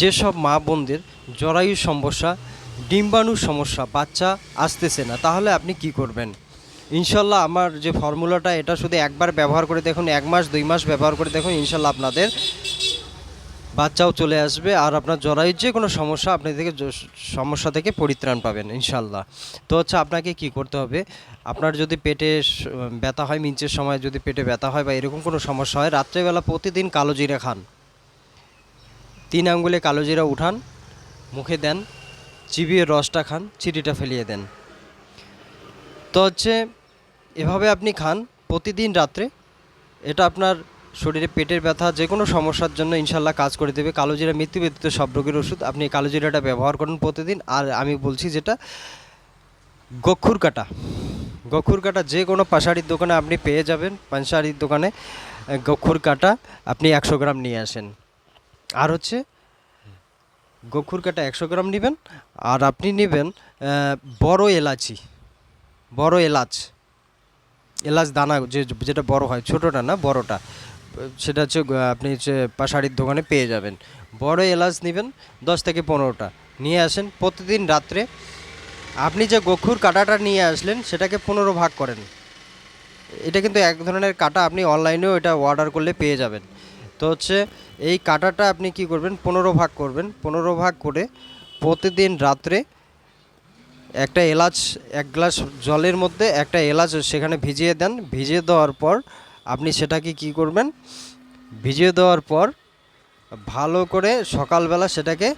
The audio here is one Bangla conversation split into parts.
যেসব মা বোনদের জরায়ু সমস্যা, ডিম্বাণুর সমস্যা, বাচ্চা আসতেছে না, তাহলে আপনি কি করবেন? ইনশাল্লাহ আমার যে ফর্মুলাটা, এটা শুধু একবার ব্যবহার করে দেখুন, এক মাস, দুই মাস ব্যবহার করে দেখুন, ইনশাল্লাহ আপনাদের বাচ্চাও চলে আসবে আর আপনার জরায়ুর যে কোনো সমস্যা আপনি থেকে সমস্যা থেকে পরিত্রাণ পাবেন, ইনশাল্লাহ। তো হচ্ছে আপনাকে কি করতে হবে? আপনার যদি পেটে ব্যথা হয়, মিঞ্চের সময় যদি পেটে ব্যথা হয় বা এরকম কোনো সমস্যা হয়, রাত্রেবেলা প্রতিদিন কালো জিরে খান। তিন আঙ্গুলে কালো জিরা উঠান, মুখে দেন, চিবিয়ে রসটা খান চিটিটা ফেলিয়ে দেন। তো হচ্ছে, এভাবে আপনি খান প্রতিদিন রাত্রে। এটা আপনার শরীরে পেটের ব্যথা যে কোনো সমস্যার জন্য ইনশাল্লাহ কাজ করে দেবে। কালো জিরা মৃত্যু ব্যতীত সব রোগের ওষুধ আপনি কালো জিরাটা ব্যবহার করুন প্রতিদিন। আর আমি বলছি যেটা, গক্ষুর কাটা। গক্ষুর কাটা যে কোনো পাশাড়ির দোকানে আপনি পেয়ে যাবেন। পাশাড়ির দোকানে গক্ষুর কাটা আপনি একশো গ্রাম নিয়ে আসেন। আর হচ্ছে গক্ষুর কাটা একশো গ্রাম নেবেন, আর আপনি নেবেন বড় এলাচি, বড় এলাচ এলাচ দানা যে, যেটা বড় হয়, ছোটোটা না, বড়টা, সেটা হচ্ছে আপনি হচ্ছে পাশাড়ির দোকানে পেয়ে যাবেন। বড় এলাচ নেবেন, দশ থেকে পনেরোটা, নিয়ে আসেন, প্রতিদিন রাত্রে। আপনি যে গক্ষুর কাটাটা নিয়ে আসলেন, সেটাকে পনেরো ভাগ করেন। এটা কিন্তু এক ধরনের কাটা, আপনি অনলাইনেও এটা অর্ডার করলে পেয়ে যাবেন। তো হচ্ছে এই কাটাটা আপনি কি করবেন? পনেরো ভাগ করবেন। পনেরো ভাগ করে প্রতিদিন রাত্রে একটা এলাচ, এক গ্লাস জলের মধ্যে একটা এলাচ সেখানে ভিজিয়ে দেন। ভিজিয়ে দেওয়ার পর আপনি সেটাকে কি করবেন? ভিজিয়ে দেওয়ার পর ভালো করে সকালবেলা সেটাকে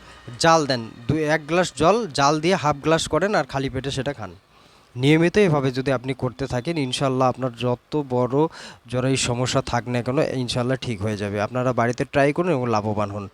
জাল দেন। দুই এক গ্লাস জল, জাল দিয়ে হাফ গ্লাস করেন আর খালি পেটে সেটা খান। নিয়মিত এভাবে যদি আপনি করতে থাকেন, ইনশাল্লাহ আপনার যত বড় জরায়ু সমস্যা থাক না কেন, ইনশাল্লাহ ঠিক হয়ে যাবে। আপনারা বাড়িতে ট্রাই করুন এবং লাভবান হন।